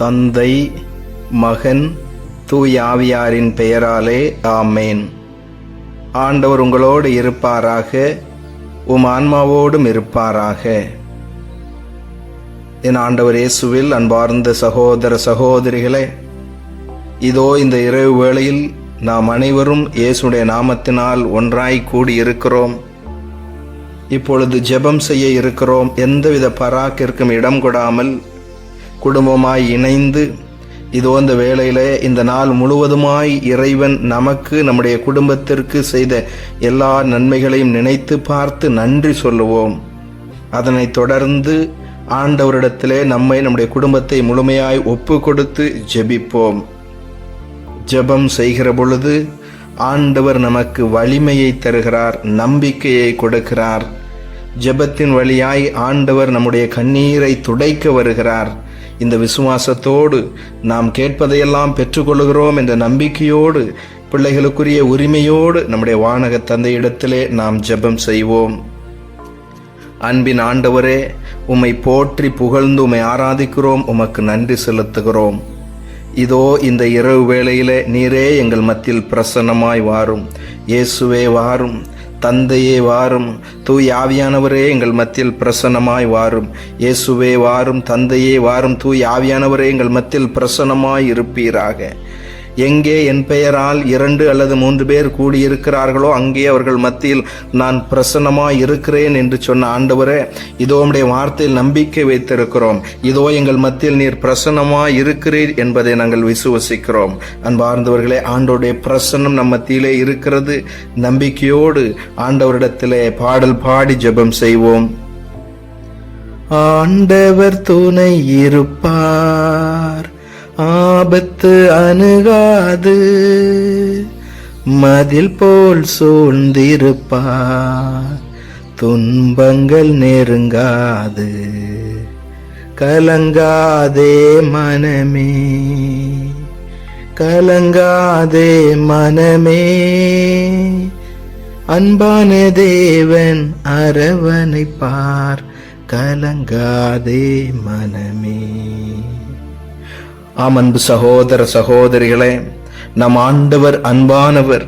தந்தை மகன் தூயாவியாரின் பெயராலே ஆமேன். ஆண்டவர் உங்களோடு இருப்பாராக உம் ஆன்மாவோடும் இருப்பாராக. என் ஆண்டவர் இயேசுவில் அன்பார்ந்த சகோதர சகோதரிகளே இதோ இந்த இரவு வேளையில் நாம் அனைவரும் இயேசுடைய நாமத்தினால் ஒன்றாய் கூடி இருக்கிறோம். இப்பொழுது ஜெபம் செய்ய இருக்கிறோம். எந்தவித பராக்கிற்கும் இடம் கொடாமல் குடும்பமாய் இணைந்து இதோ இந்த வேளையிலே இந்த நாள் முழுவதுமாய் இறைவன் நமக்கு நம்முடைய குடும்பத்திற்கு செய்த எல்லா நன்மைகளையும் நினைத்து பார்த்து நன்றி சொல்லுவோம். அதனை தொடர்ந்து ஆண்டவரிடத்திலே நம்மை நம்முடைய குடும்பத்தை முழுமையாய் ஒப்பு கொடுத்து ஜெபிப்போம். ஜெபம் செய்கிற பொழுது ஆண்டவர் நமக்கு வலிமையை தருகிறார் நம்பிக்கையை கொடுக்கிறார். ஜெபத்தின் வழியாய் ஆண்டவர் நம்முடைய கண்ணீரை துடைக்க வருகிறார். இந்த விசுவாசத்தோடு நாம் கேட்பதையெல்லாம் பெற்றுக்கொள்கிறோம் என்ற நம்பிக்கையோடு பிள்ளைகளுக்குரிய உரிமையோடு நம்முடைய வானக தந்தையிடத்திலே நாம் ஜெபம் செய்வோம். அன்பின் ஆண்டவரே உம்மை போற்றி புகழ்ந்து உம்மை ஆராதிக்கிறோம் உமக்கு நன்றி செலுத்துகிறோம். இதோ இந்த இரவு வேளையிலே நீரே எங்கள் மத்தியில் பிரசன்னமாய் வாரும். இயேசுவே வாரும். தந்தையே வாரும். தூய் ஆவியானவரே எங்கள் மத்தியில் பிரசன்னமாய் வாரும். இயேசுவே வாரும் தந்தையே வாரும். தூய் ஆவியானவரே எங்கள் மத்தியில் பிரசன்னமாய் இருப்பீராக. எங்கே என் பெயரால் இரண்டு அல்லது மூன்று பேர் கூடியிருக்கிறார்களோ அங்கே அவர்கள் மத்தியில் நான் பிரசன்னமாக இருக்கிறேன் என்று சொன்ன ஆண்டவரே இதோ உடைய வார்த்தையில் நம்பிக்கை வைத்திருக்கிறோம். இதோ எங்கள் மத்தியில் நீர் பிரசன்னமாக இருக்கிறீர் என்பதை நாங்கள் விசுவசிக்கிறோம். அன்பார்ந்தவர்களே ஆண்டோடைய பிரசன்னம் நம் மத்தியிலே இருக்கிறது. நம்பிக்கையோடு ஆண்டவரிடத்திலே பாடல் பாடி ஜெபம் செய்வோம். ஆண்டவர் துணை இருப்பார். ஆபத்து அணுகாது. மதில் போல் சூழ்ந்திருப்பா துன்பங்கள் நெருங்காது. கலங்காதே மனமே. கலங்காதே மனமே. அன்பான தேவன் அரவணைப்பார். கலங்காதே மனமே. ஆம் அன்பு சகோதர சகோதரிகளே நம் ஆண்டவர் அன்பானவர்.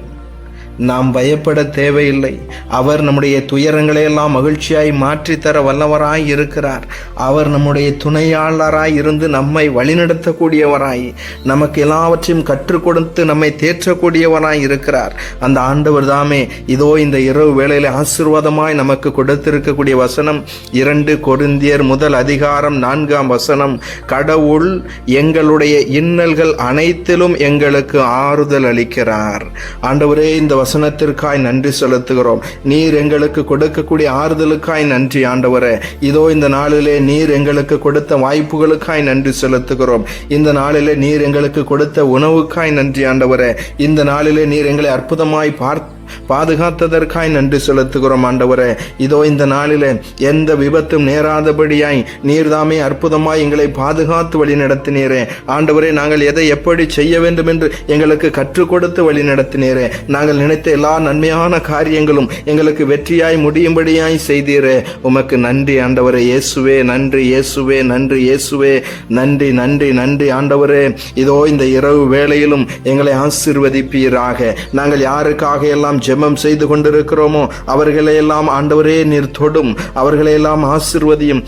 நாம் பயப்பட தேவையில்லை. அவர் நம்முடைய துயரங்களை எல்லாம் மகிழ்ச்சியாய் மாற்றித்தர வல்லவராய் இருக்கிறார். அவர் நம்முடைய துணையாளராய் இருந்து நம்மை வழிநடத்தக்கூடியவராய் நமக்கு எல்லாவற்றையும் கற்றுக் கொடுத்து நம்மை தேற்றக்கூடியவராய் இருக்கிறார். அந்த ஆண்டவர் தாமே இதோ இந்த இரவு வேளையில ஆசீர்வாதமாய் நமக்கு கொடுத்திருக்கக்கூடிய வசனம் இரண்டு கொருந்தியர் முதல் அதிகாரம் நான்காம் வசனம் கடவுள் எங்களுடைய இன்னல்கள் அனைத்திலும் எங்களுக்கு ஆறுதல் அளிக்கிறார். ஆண்டவரே இந்த வசனத்திற்காய் நன்றி செலுத்துகிறோம். நீர் எங்களுக்கு கொடுக்கக்கூடிய ஆறுதலுக்காய் நன்றி ஆண்டவரே. இதோ இந்த நாளிலே நீர் எங்களுக்கு கொடுத்த வாய்ப்புகளுக்காய் நன்றி செலுத்துகிறோம். இந்த நாளிலே நீர் எங்களுக்கு கொடுத்த உணவுக்காய் நன்றி ஆண்டவரே. இந்த நாளிலே நீர் எங்களை அற்புதமாய் பார்த்து பாதுகாத்ததற்காய் நன்றி செலுத்துகிறோம் ஆண்டவரே. இதோ இந்த நாளில் எந்த விபத்தும் நேராதபடியாய் நீர்தாமே அற்புதமாய் எங்களை பாதுகாத்து வழி நடத்தினீரே ஆண்டவரே நாங்கள் எதை எப்படி செய்ய வேண்டும் என்று எங்களுக்கு கற்றுக் கொடுத்து வழி நடத்தினீரே நாங்கள் நினைத்த எல்லா நன்மையான காரியங்களும் எங்களுக்கு வெற்றியாய் முடியும்படியாய் செய்தீரே. உமக்கு நன்றி ஆண்டவரே. இயேசுவே நன்றி இயேசுவே நன்றி இயேசுவே. நன்றி நன்றி நன்றி ஆண்டவரே. இதோ இந்த இரவு வேளையிலும் எங்களை ஆசிர்வதிப்பீராக. நாங்கள் யாருக்காக எல்லாம் ஜெபம் செய்து கொண்டிருக்கிறோமோ அவர்களையெல்லாம் ஆண்டவரே நீர் தொடும். அவர்களையெல்லாம் ஆசிர்வதியும்.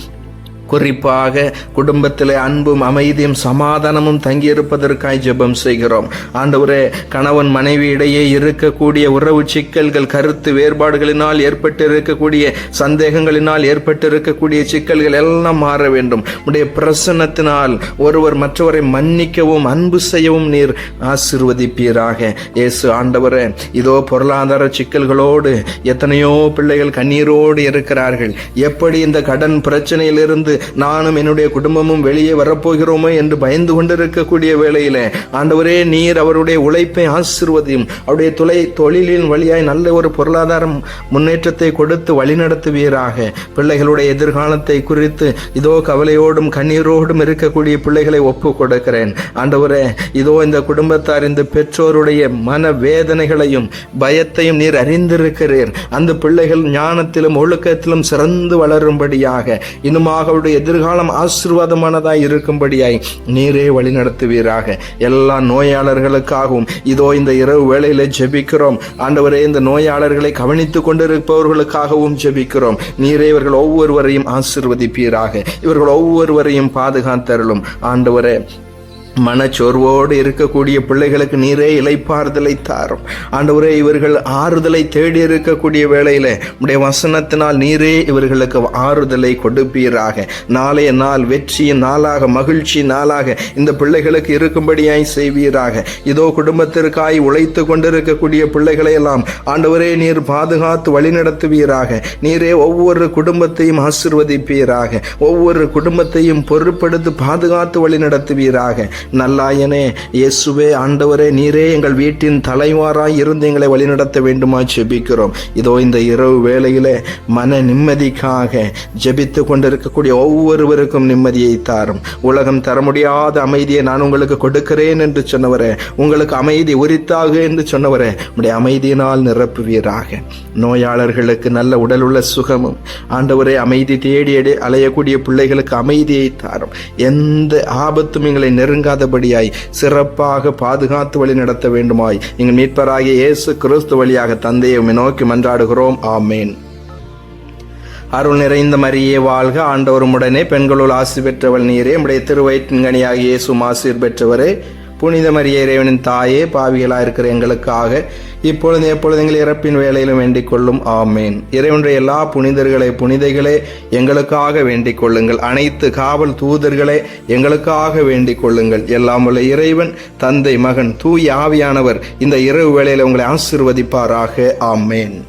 குறிப்பாக குடும்பத்தில் அன்பும் அமைதியும் சமாதானமும் தங்கியிருப்பதற்காய் ஜெபம் செய்கிறோம். ஆண்டவரே கணவன் மனைவி இடையே இருக்கக்கூடிய உறவு சிக்கல்கள் கருத்து வேறுபாடுகளினால் ஏற்பட்டு இருக்கக்கூடிய சந்தேகங்களினால் ஏற்பட்டு இருக்கக்கூடிய சிக்கல்கள் எல்லாம் மாற வேண்டும். உடைய பிரசன்னத்தினால் ஒருவர் மற்றவரை மன்னிக்கவும் அன்பு செய்யவும் நீர் ஆசிர்வதிப்பீராக. இயேசு ஆண்டவரே இதோ பொருளாதார சிக்கல்களோடு எத்தனையோ பிள்ளைகள் கண்ணீரோடு இருக்கிறார்கள். எப்படி இந்த கடன் பிரச்சனையிலிருந்து நானும் என்னுடைய குடும்பமும் வெளியே வரப்போகிறோமோ என்று பயந்து கொண்டிருக்கக்கூடிய வேளையில ஆண்டவரே நீர் அவருடைய உழைப்பை ஆசிர்வதையும். அவருடைய துளை தொழிலின் வழியாய் நல்ல ஒரு பொருளாதார முன்னேற்றத்தை கொடுத்து வழிநடத்துவீராக பிள்ளைகளுடைய எதிர்காலத்தை குறித்து இதோ கவலையோடும் கண்ணீரோடும் இருக்கக்கூடிய பிள்ளைகளை ஒப்பு கொடுக்கிறேன் ஆண்டவரே இதோ இந்த குடும்பத்தார் இந்த பெற்றோருடைய மன வேதனைகளையும் பயத்தையும் நீர் அறிந்திருக்கிறீர். அந்த பிள்ளைகள் ஞானத்திலும் ஒழுக்கத்திலும் சிறந்து வளரும்படியாக. இன்னுமாக அவருடைய எதிர்காலம் ஆசீர்வாதமானதாய் இருக்கும்படியாய் நீரே வழி நடத்துவீராக எல்லா நோயாளர்களுக்காகவும் இதோ இந்த இரவு வேளையில ஜெபிக்கிறோம். ஆண்டவரே இந்த நோயாளர்களை கவனித்துக் கொண்டிருப்பவர்களுக்காகவும் ஜெபிக்கிறோம். நீரே இவர்கள் ஒவ்வொருவரையும் ஆசிர்வதிப்பீராக. இவர்கள் ஒவ்வொருவரையும் பாதுகாத்தருளும். ஆண்டவரே மனச்சோர்வோடு இருக்கக்கூடிய பிள்ளைகளுக்கு நீரே இலைப்பாறுதலை தாரும். ஆண்டவரே இவர்கள் ஆறுதலை தேடி இருக்கக்கூடிய வேளையில் உடைய வசனத்தினால் நீரே இவர்களுக்கு ஆறுதலை கொடுப்பீராக. நாளைய நாள் வெற்றியின் நாளாக மகிழ்ச்சி நாளாக இந்த பிள்ளைகளுக்கு இருக்கும்படியாய் செய்வீராக. இதோ குடும்பத்திற்காய் உழைத்து கொண்டிருக்கக்கூடிய பிள்ளைகளை எல்லாம் ஆண்டவரே நீர் பாதுகாத்து வழிநடத்துவீராக. நீரே ஒவ்வொரு குடும்பத்தையும் ஆசிர்வதிப்பீராக. ஒவ்வொரு குடும்பத்தையும் பொருட்படுத்து பாதுகாத்து வழிநடத்துவீராக. நல்லாயனே இயேசுவே ஆண்டவரே நீரே எங்கள் வீட்டின் தலைவாராய் இருந்து எங்களை வழிநடத்த வேண்டுமா ஜெபிக்கிறோம். இதோ இந்த இரவு வேளையில் மன நிம்மதிக்காக ஜெபித்து கொண்டிருக்கக்கூடிய ஒவ்வொருவருக்கும் நிம்மதியை தாரும். உலகம் தர முடியாத அமைதியை நான் உங்களுக்கு கொடுக்கிறேன் என்று சொன்னவரே உங்களுக்கு அமைதி உரித்தாக என்று சொன்னவரே உடைய அமைதியினால் நிரப்புவீராக. நோயாளர்களுக்கு நல்ல உடல் உள்ள சுகமும் ஆண்டவரே அமைதி தேடி அலையக்கூடிய பிள்ளைகளுக்கு அமைதியை தாரும். எந்த ஆபத்தும் எங்களை நெருங்காதபடியாய் சிறப்பாக பாதுகாத்து வழி நடத்த வேண்டுமாய். எங்கள் மீட்பராகிய இயேசு கிறிஸ்து வழியாக தந்தையை நோக்கி மன்றாடுகிறோம். ஆமேன். அருள் நிறைந்த மரியே வாழ்க ஆண்டவரும் உடனே பெண்களுள் ஆசி பெற்றவள் நீரே. உடைய திருவயிற்றின்கனியாகிய இயேசும் ஆசீர் பெற்றவரே புனித மரிய இறைவனின் தாயே பாவிகளாக இருக்கிற எங்களுக்காக இப்பொழுது எப்பொழுது எங்கள் இறப்பின் வேலையிலும் வேண்டிக் கொள்ளும். ஆமேன். இறைவனுடைய எல்லா புனிதர்களே புனிதைகளே எங்களுக்காக வேண்டிக் கொள்ளுங்கள். அனைத்து காவல் தூதர்களே எங்களுக்காக வேண்டிக் கொள்ளுங்கள். எல்லாம் உள்ள இறைவன் தந்தை மகன் தூய் ஆவியானவர் இந்த இரவு வேளையில் உங்களை ஆசிர்வதிப்பாராக. ஆமேன்.